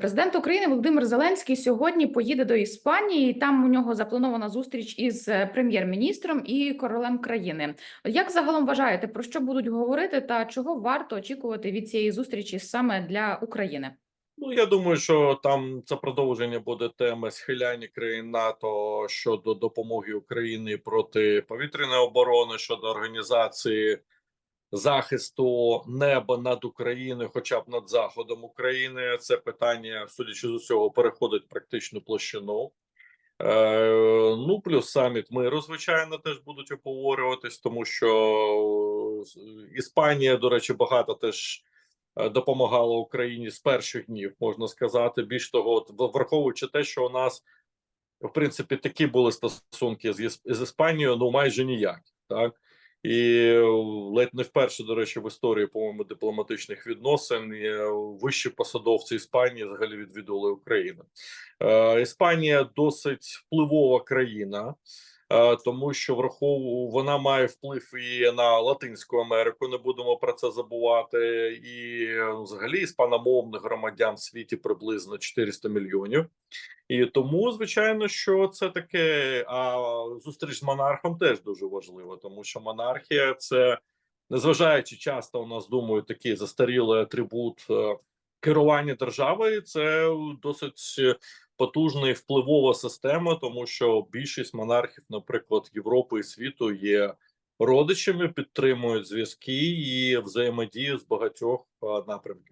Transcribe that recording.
Президент України Володимир Зеленський сьогодні поїде до Іспанії. Там у нього запланована зустріч із е, прем'єр-міністром і королем країни. Як загалом вважаєте, про що будуть говорити, та чого варто очікувати від цієї зустрічі саме для України? Ну, я думаю, що там це продовження буде теми схиляння країн НАТО щодо допомоги Україні проти повітряної оборони щодо організації захисту неба над Україною, хоча б над заходом України. Це питання, судячи з усього, переходить практичну площину. Е, ну, плюс саміт миру, звичайно, теж будуть обговорюватись, тому що Іспанія, до речі, багато теж е, допомагала Україні з перших днів, можна сказати. Більш того, враховуючи те, що у нас в принципі такі були стосунки з Іспанією, ну майже ніякі, так. І ледь не вперше, до речі, в історії, по-моєму, дипломатичних відносин е, вищі посадовці Іспанії взагалі відвідували Україну. Е, Іспанія досить впливова країна, тому що врахову вона має вплив і на Латинську Америку. Не будемо про це забувати. І е, взагалі іспаномовних громадян в світі приблизно 400 мільйонів. І тому, звичайно, що це таке. А зустріч з монархом теж дуже важлива, тому що монархія це незважаючи часто у нас думають такий застарілий атрибут е, керування державою. Це досить е, потужна і впливова система, тому що більшість монархів, наприклад, Європи і світу є родичами, підтримують зв'язки і взаємодію з багатьох напрямків.